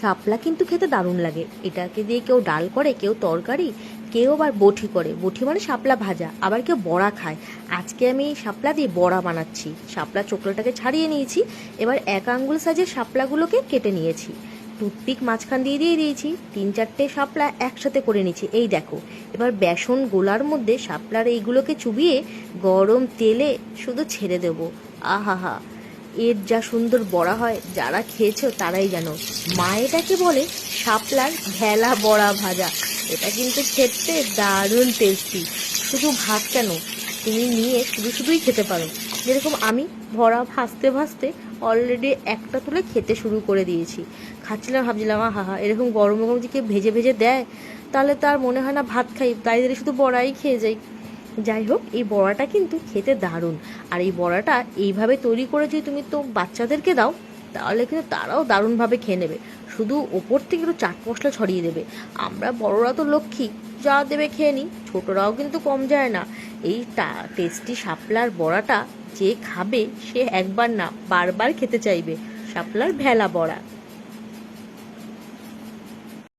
শাপলা কিন্তু খেতে দারুণ লাগে। এটাকে দিয়ে কেউ ডাল করে, কেউ তরকারি, কেউ আবার বটি করে। বটি মানে শাপলা ভাজা, আবার কেউ বড়া খায়। আজকে আমি শাপলা দিয়ে বড়া বানাচ্ছি। শাপলা চোকলাটাকে ছাড়িয়ে নিয়েছি, এবার এক আঙ্গুল সাইজের শাপলাগুলোকে কেটে নিয়েছি। টুথপিক মাঝখান দিয়ে দিয়ে দিয়েছি, তিন চারটে শাপলা একসাথে করে নিয়েছি। এই দেখো, এবার বেসন গোলার মধ্যে শাপলার এইগুলোকে চুবিয়ে গরম তেলে শুধু ছেড়ে দেবো। আহা হা এর যা সুন্দর বড়া হয়, যারা খেয়েছো তারাই জানো। মা এটাকে বলে শাপলার ভেলা বড়া ভাজা। এটা কিন্তু খেতে দারুণ টেস্টি শুধু ভাত কেন? তুমি নিয়ে শুধু শুধুই খেতে পারো। যেরকম আমি ভরা ভাসতে ভাসতে অলরেডি একটা তুলে খেতে শুরু করে দিয়েছি। খাচ্ছিলাম, ভাবছিলাম, আহা হা এরকম গরম গরম যদি কেউ ভেজে ভেজে দেয়, তাহলে তার মনে হয় না ভাত খাই। তাই শুধু বড়াই খেয়ে যাই। যাই হোক, এই বড়াটা কিন্তু খেতে দারুণ। আর এই বড়াটা এইভাবে তৈরি করে যদি তুমি তো বাচ্চাদেরকে দাও, তাহলে কিন্তু তারাও দারুণভাবে খেয়ে নেবে। শুধু ওপর থেকে একটু চাট মশলা ছড়িয়ে দেবে। আমরা বড়রা তো লক্ষ্মী, যা দেবে খেয়ে নিই। ছোটরাও কিন্তু কম যায় না। এই টেস্টি শাপলার বড়াটা যে খাবে, সে একবার না, বারবার খেতে চাইবে। শাপলার ভেলা বড়া।